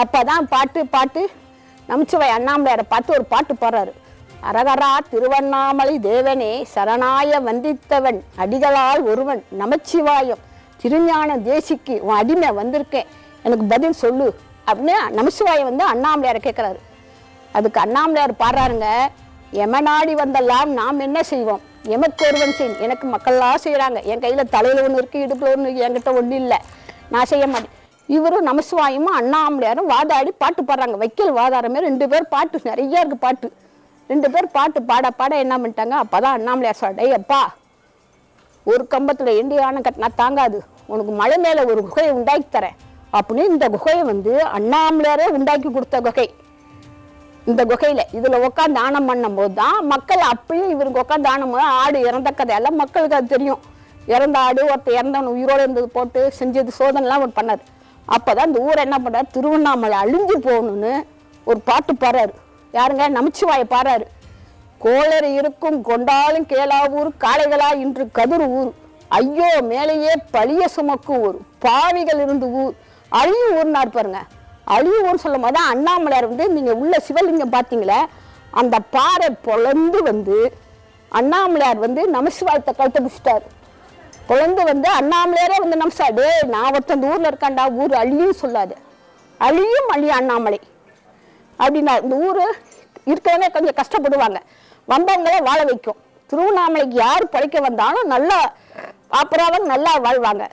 அப்போ தான் பாட்டு பாட்டு. நமச்சிவை அண்ணாமலையாரை பார்த்து ஒரு பாட்டு பாடுறாரு. அரகரா திருவண்ணாமலை தேவனே சரணாய வந்தித்தவன் அடிகளால் ஒருவன் நமச்சிவாயம். திருஞான தேசிக்கு உன் அடிமை வந்திருக்கேன். எனக்கு பதில் சொல்லு. அப்படின்னு நமச்சிவாயம் வந்து அண்ணாமலையாரை கேட்குறாரு அதுக்கு அண்ணாமலையார் பாடுறாருங்க எமநாடி வந்தெல்லாம் நாம் என்ன செய்வோம்? எமக்கு ஒருவன் செய் எனக்கு மக்கள்லாம் செய்கிறாங்க என் கையில் தலையில் ஒன்று இருக்குது இடுப்பில் ஒன்று என்கிட்ட ஒன்றும் இல்லை. நான் செய்ய மாட்டேன். இவரும் நமசிவாயமும் அண்ணாமலையாரும் வாதாடி பாட்டு பாடுறாங்க. வைக்கல் வாதாரமே ரெண்டு பேர் பாட்டு நிறைய இருக்கு பாட்டு. ரெண்டு பேர் பாட்டு பாட பாட என்ன பண்ணிட்டாங்க? அப்போதான் அண்ணாமலையார் சொல்ற அப்பா ஒரு கம்பத்தில் எண்டியான கட்டினா தாங்காது. உனக்கு மலை மேலே ஒரு குகையை உண்டாக்கி தரேன். அப்படின்னு இந்த குகையை வந்து அண்ணாமலையாரே உண்டாக்கி கொடுத்த குகை. இந்த குகையில் இதில் உட்காந்து தானம் பண்ணும்போது தான் மக்கள் அப்பயும் இவருக்கு உட்காந்து தானம் ஆடு இறந்த கதையெல்லாம் மக்களுக்கு அது தெரியும். இறந்த ஆடு ஒருத்தர் இறந்தவன் உயிரோடு இருந்தது போட்டு செஞ்சது சோதனைலாம் அவர் பண்ணார். அப்போ தான் இந்த ஊரை என்ன பண்ணுறாரு திருவண்ணாமலை அழிஞ்சு போகணும்னு ஒரு பாட்டு பாடுறாரு. யாருங்க? நமச்சிவாயை பாடுறாரு. கோளர் இருக்கும் கொண்டாலும் கேளாவூர் காளைகளா இன்று கதிர் ஊர். ஐயோ மேலேயே பழிய சுமக்கு ஊர் பாவிகள் இருந்து ஊர். அழிவு ஊர்னா பாருங்க? அழிவு ஊர் சொல்லும் போது தான் அண்ணாமலையார் வந்து நீங்கள் உள்ள சிவலிங்கம் பார்த்தீங்களே அந்த பாறை பொழந்து வந்து அண்ணாமலையார் வந்து நமசிவாயத்தை கழுத்த பிடிச்சிட்டாரு குழந்தை வந்து அண்ணாமலையாரே வந்து நம்சா டே நான் ஒருத்தன் இந்த ஊரில் இருக்காண்டா ஊர் அழியும் சொல்லாது அழியும் அழி அண்ணாமலை. அப்படின்னா இந்த ஊர் இருக்கிறவங்க கொஞ்சம் கஷ்டப்படுவாங்க. வந்தவங்களே வாழ வைக்கும். திருவண்ணாமலைக்கு யார் பழைக்க வந்தாலும் நல்லா ஆப்பராக நல்லா வாழ்வாங்க.